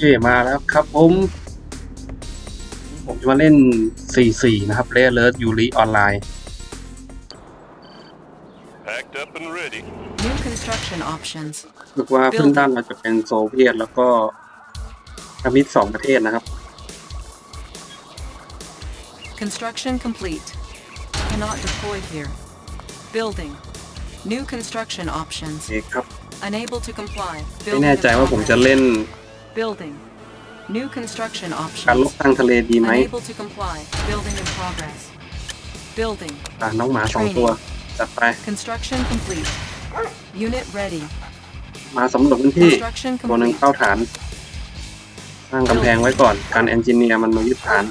เคมาแล้วครับ ผม ผมจะมาเล่น 44 นะครับเลเลิร์ดยูริออนไลน์ Packed up and ready. New construction options. รู้ว่าเพื่อนด้านเราจะเป็น โซเวียต แล้วก็พันธมิตรสองประเทศนะครับ Construction complete. Cannot deploy here. Building. New construction โอ options. เคครับ Unable to comply. ไม่ Building แน่ใจ in ว่าผมจะ progress. เล่น Building. New construction การลบ options. ทางทะเลดีไหม Unable to comply. Building in progress. Building. อ่ะน้องหมาสองตัว จัดไป Construction complete. Unit ready. มาสำรวจพื้นที่ Construction ตัวหนึ่ง complete. เข้าฐาน สร้างกำแพงไว้ก่อน การเอนจิเนียร์มันมายึดฐาน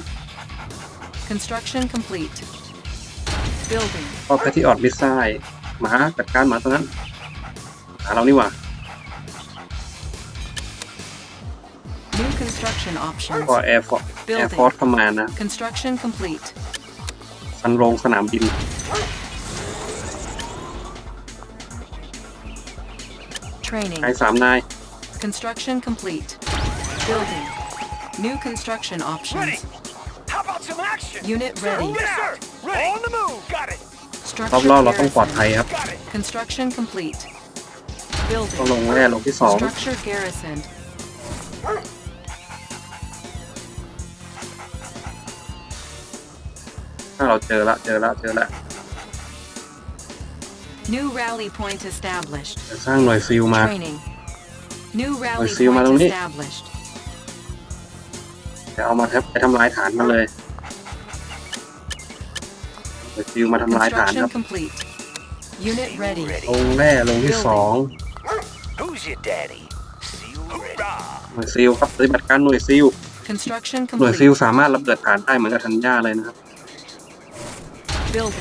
Construction complete. Building. ก็แพทที่ออดมิสไซล์หมาจัดการหมาตัวนั้น หาเรานี่หว่า Construction options. for Airport Airport Building. เข้ามานะ Construction complete. สันโรงสนามบิน Training. นายสามนาย Construction complete. Building. New construction Ready. options. How about some action? Unit ready. Yes, Ready. On the move. Got it. Construction complete. Building. Structure garrisoned. ถ้าเราเจอละเจอละเจอละ New rally point established. จะสร้างหน่วยซิลมาหน่วยซิลมาตรงนี้จะเอามาทบไปทำลายฐานมาเลยหน่วยซิลมาทำลายฐานครับลงแม่ลงที่สองหน่วยซิลครับ ปฏิบัติการหน่วยซิลหน่วยซิลสามารถระเบิดฐานได้เหมือนกับทันย่าเลยนะครับ building.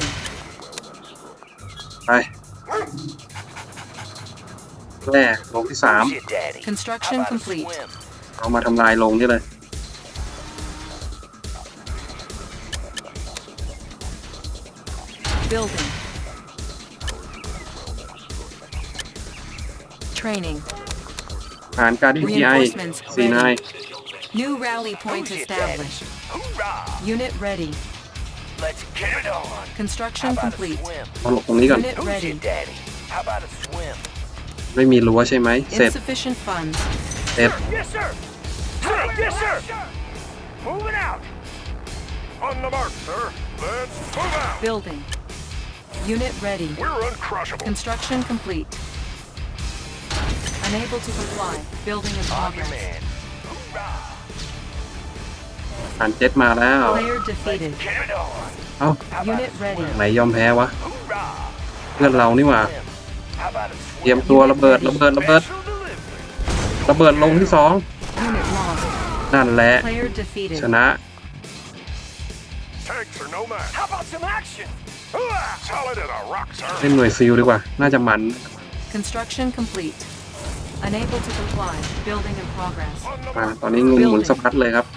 Shit, Construction complete. swim? Building. Training. New rally point established. Unit ready. Let's get it on. Construction complete. เอาหลบตรงนี้ก่อนเสร็จ Yes, sir. Moving out. On the mark, sir. Let's move out. Building. Unit ready. We're uncrushable. Construction complete. Unable to comply. Building in On progress. ผ่านเจ็ดมาแล้วเอาไหนยอมแพ้วะ เพื่อนเรานี่หว่า เตรียมตัวระเบิด ระเบิด ระเบิด ระเบิดลงที่สอง นั่นแหละ ชนะ เล่นหน่วยซีลดีกว่า น่าจะมัน c o ตอนนี้งูหมุนสะพัดเลยครับ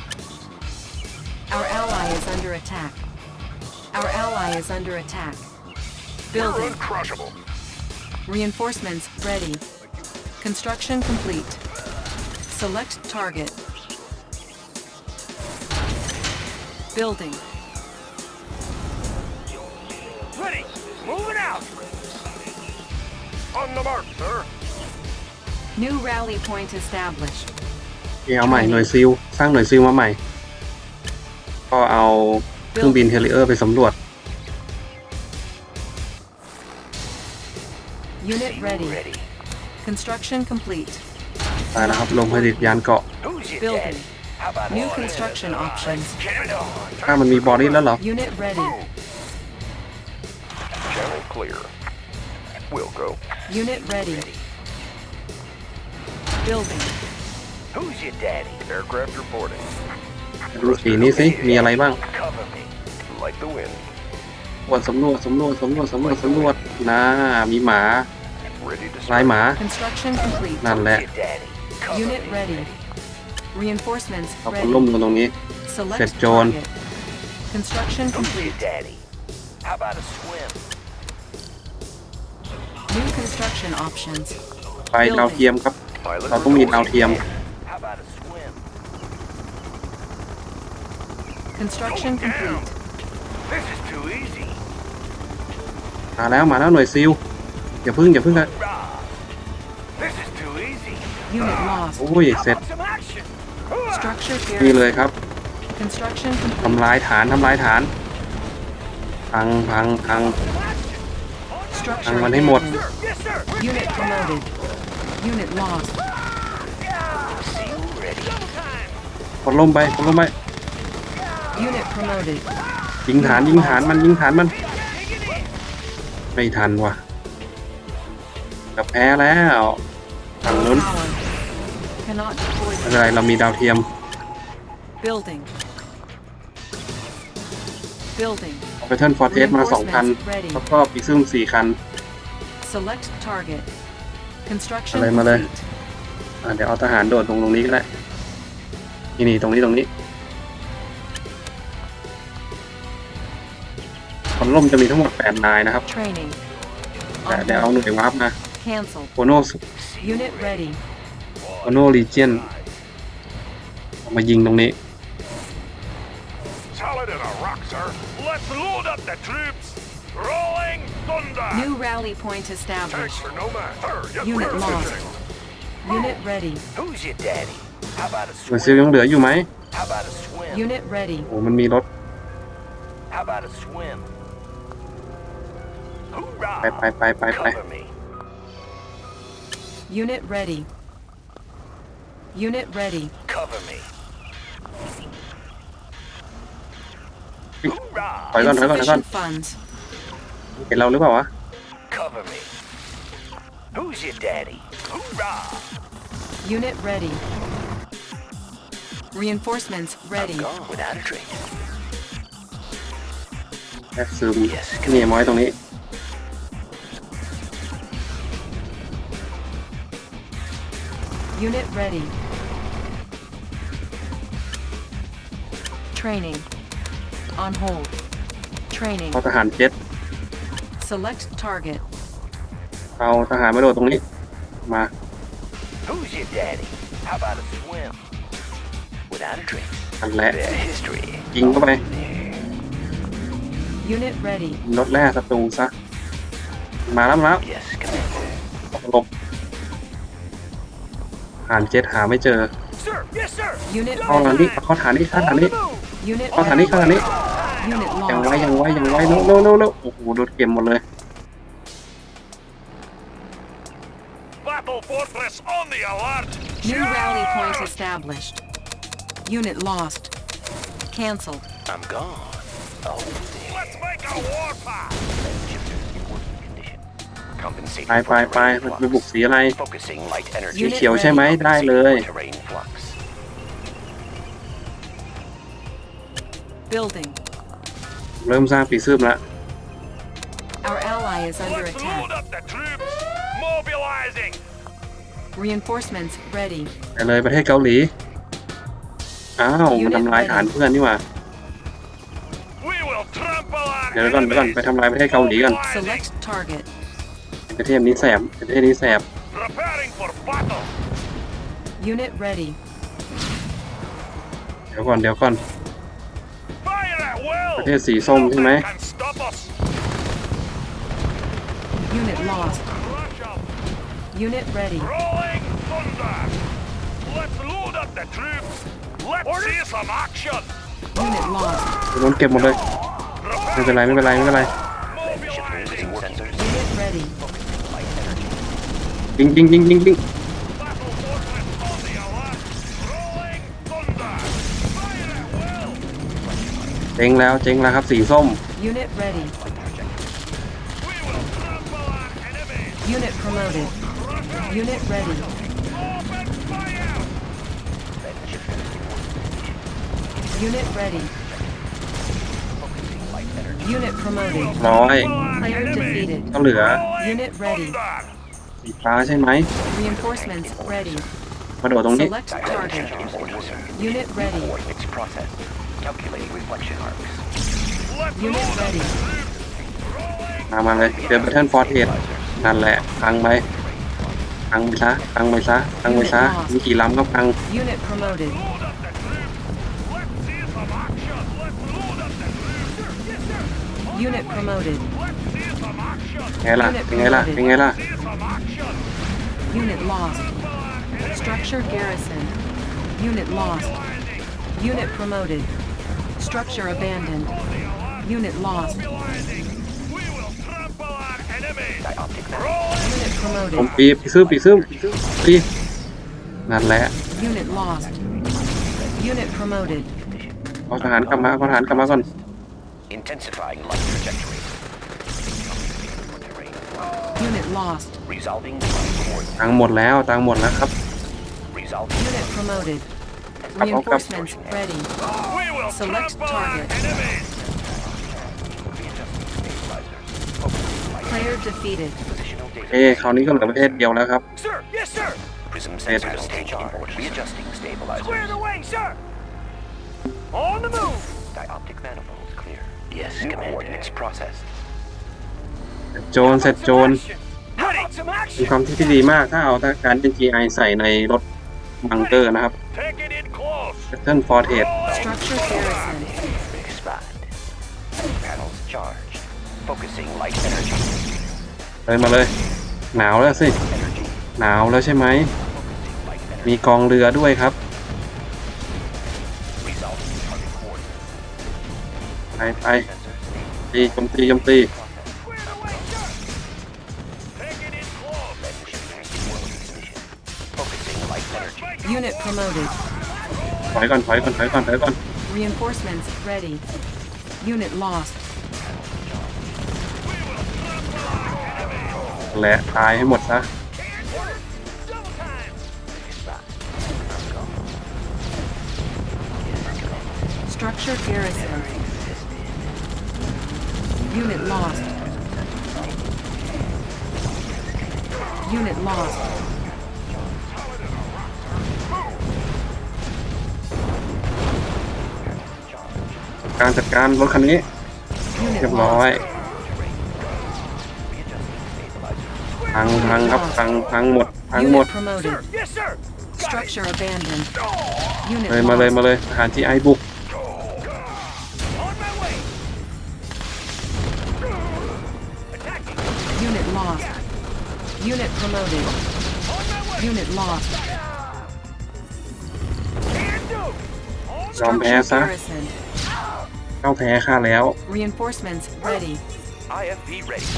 is under attack. Our ally is under attack. Building. We're uncrushable. Reinforcements ready. Construction complete. Select target. Building. Ready! Moving out! On the mark, sir! New rally point established. Kéo mày, nồi siêu, sang nồi siêu mà mày. ็เอาเครื่องบินเฮลิเออร์ไปสำรวจตายแล้วครับลงผลิตยานเกาะถ้ามันมีบอดี้แล้วเหรอเดูสีนี้สิ มีอะไรบ้างวดสำรวจสำรวจสำรวจสำรวจสำรวจนะมีหมาลายหมา นั่นแหละเอาคนล่มกันตรงนี้ เสร็จโจรไปดาวเทียมครับเราต้องมีดาวเทียม Construction complete. This is too easy. มาแล้วมาแล้วหน่วยซิลอย่าพึ่งอย่าพึ่งกัน This is too easy. Unit lost. โอ้ย How เสร็จ about some action? Hoorah! Structure นี่ clear. เลยครับ Construction complete. ทำลายฐานทำลายฐานพังพังพัง Some action. On that- Structure มันให้หมด abandoned. Sir, Yes, sir. We're Unit taking off. promoted. Unit lost. Yeah. See you ready. Double time. คนล้มไปคนล้มไปยิงฐานยิงฐานมันยิงฐานมัน ไม่ทันว่ะ กับแพ้แล้วฝั่งนู้นอะไร เรามีดาวเทียมเอาไปเทิร์นฟอร์เทสมาสองคันแล้วก็ปีซึ่งสี่คันอะไรมาเลยเดี๋ยวเอาทหารโดดรงตรงนี้ก็ได้ที่นี่ตรงนี้ตรงนี้ล่มจะมีทั้งหมดแปดนายนะครับแต่เดี๋ยวเอาหน่วยวาร์ปมาโคโนสโคโนลีเจนมายิงตรงนี้หน่วยซิลยังเหลืออยู่ไหมโอ้มันมีรถ Unit ready. Unit ready. Cover me. ถอยก่อนถอยก่อนถอยก่อน Insufficient funds. เห็นเราหรือเปล่าวะ Cover me. Who's your daddy? Unit ready. Reinforcements ready. without a trace. Um, แอบซูม Unit ready. Training. On hold. Training. เอาทหารเจ็ด Select target. เอาทหารมาโดดตรงนี้มา Who's your daddy? How about a swim? Without a drink. อันแหละ Their history. ยิงเข้าไป Unit ready. รถแร่ศัตรูซะ มาแล้วมาแล้ว Yes, Commander. หลบหาเจ็ดหาไม่เจอเข้หลานนี้เข้าฐานนี้เข้าฐานนี้เข้าฐานนี้เข้าฐานนี้ ยังไว้ยังไว้ยังไว้โน้โน้โน้โอ้โหโดนเกมหมดเลย c a n c e gone. Oh, Let's make a war path. ไปไปไปไปบุกสีอะไรสีเขียวใช่ไหมได้เลย เริ่มสร้างปีซึมละไปเลยประเทศเกาหลีอ้าวมาทำลายฐานเพื่อนนี่หว่าเดี๋ยวก่อนไปก่อนไปทำลายประเทศ เกาหลีก่อนกระเทียมนี้แสบกระเทียมนี้แสบ Preparing for battle. Unit ready. เดี๋ยวก่อน เดี๋ยวก่อน Fire at will. ประเทศสีส้มใช่ไหม Nothing can stop us. Unit lost. Rush up. Unit ready. Rolling thunder. Let's load up the troops. Let's see some action. Unit lost. โดนเก็บหมดเลย ไม่เป็นไรไม่เป็นไรไม่เป็นไริงจิงจิงจิงแล้วจิงแล้วครับสีส้มน้อยต้องเหลือมีฟ้าใช่ไหมมาโดดตรงนี้มามาเลยเจอแบทเทิลฟอร์เทดนั่นแหละพังไปพังไปซะพังไปซะพังไปซะมีกี่ลำก็พังเ Unit promoted. ไงล่ะเป็นไงล่ะเป็นไงล่ะ Unit lost. Structure garrison. Unit lost. Unit promoted. Structure abandoned. Unit lost. Unit ผม promoted. ปีปีซึมปีซึมปีนั่นแหละ Unit lost. Unit promoted. เอาทหารกลับมาเอาทหารกลับมาก่อน Intensifying light trajectory. Unit lost. Resolving ตังหมดแล้วตังหมดแล้วครับ Unit promoted. Reinforcements ready. Select target. Player defeated. เอ้คราวนี้ก็เหลือประเทศเดียวแล้วครับ Sir! Yes, sir! Prism sensors taking o r d r e a d j u s t i n g stabilizers. Clear the way, sir! On the move! Dioptic manifold. โจนเสร็จโจนมีความที่ดีมากถ้าเอาการเป็น GI ใส่ในรถบังเตอร์นะครับเซ็นฟอร์เทสเลยมาเลย หนาวแล้วสิ หนาวแล้วใช่ไหม มีกองเรือด้วยครับไปตีจมตีจมตีถอยก่อนถอยก่อนถอยก่อนถอยก่อน Reinforcements ready. Unit lost. และตายให้หมดซะ Structure garrison. Unit lost. Unit lost. การ จัดการรถคันนี้เรียบร้อยพังพังครับพังพังหมดพังหมดเลยมาเลยมาเลยทหารที่ไอ้บุก lost. Unit promoted. Unit lost. Structure ยอมแพ้ซะ garrisoned. เข้าแพ้ค่าแล้ว Reinforcements ready. IFV ready.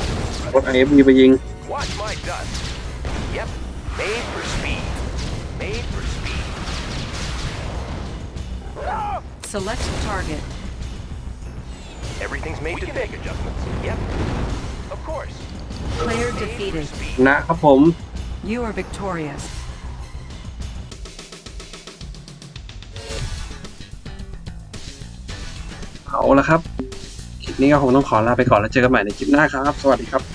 รถไอเอฟมีไปยิง Watch my dust. Yep. Made for speed. Made for speed. Select target. Everything's made to fit. Adjustments. Yep. Of course. Player defeated. นะครับผม You are victorious. เอาละครับ คลิปนี้ก็คงต้องขอลาไปก่อนแล้วเจอกันใหม่ในคลิปหน้าครับ สวัสดีครับ